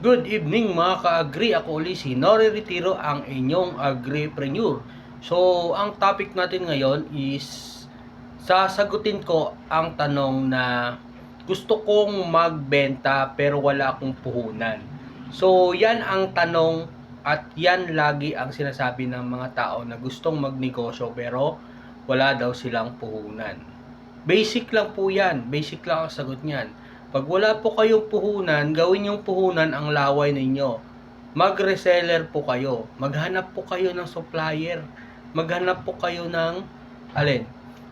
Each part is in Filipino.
Good evening mga ka-agri. Ako ulit si Nori Retiro, ang inyong agripreneur. So, ang topic natin ngayon is sasagutin ko ang tanong na gusto kong magbenta pero wala akong puhunan. So, yan ang tanong at yan lagi ang sinasabi ng mga tao na gustong magnegosyo pero wala daw silang puhunan. Basic lang po yan. Basic lang ang sagot niyan. Pag wala po kayong puhunan, gawin yung puhunan ang laway ninyo. Mag-reseller po kayo. Maghanap po kayo ng supplier. Maghanap po kayo ng, alin,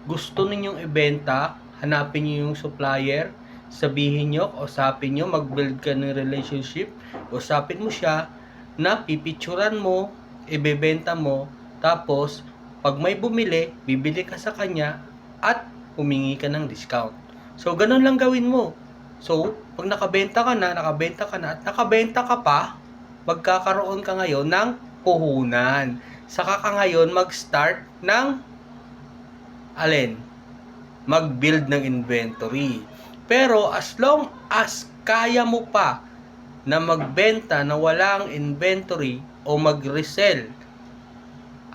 gusto ninyong ibenta, hanapin niyo yung supplier, sabihin nyo, usapin nyo, mag-build ka ng relationship, usapin mo siya, na pipicturan mo, ibebenta mo, tapos, pag may bumili, bibili ka sa kanya, at humingi ka ng discount. So, ganun lang gawin mo. So, pag nakabenta ka na, nakabenta ka na, at nakabenta ka pa, magkakaroon ka ngayon ng puhunan. Saka ka ngayon mag-start ng alin? Mag-build ng inventory. Pero as long as kaya mo pa na magbenta na walang inventory o mag-resell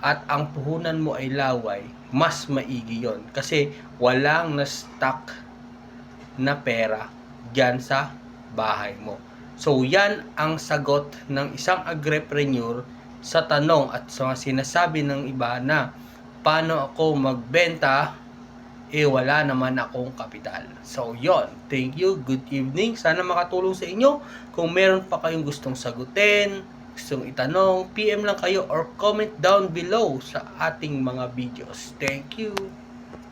at ang puhunan mo ay laway, mas maigi yon Kasi walang na-stock na pera dyan sa bahay mo. So, yan ang sagot ng isang agripreneur sa tanong at sa mga sinasabi ng iba na paano ako magbenta eh wala naman akong kapital. So, yon. Thank you. Good evening. Sana makatulong sa inyo. Kung meron pa kayong gustong sagutin, gustong itanong, PM lang kayo or comment down below sa ating mga videos. Thank you.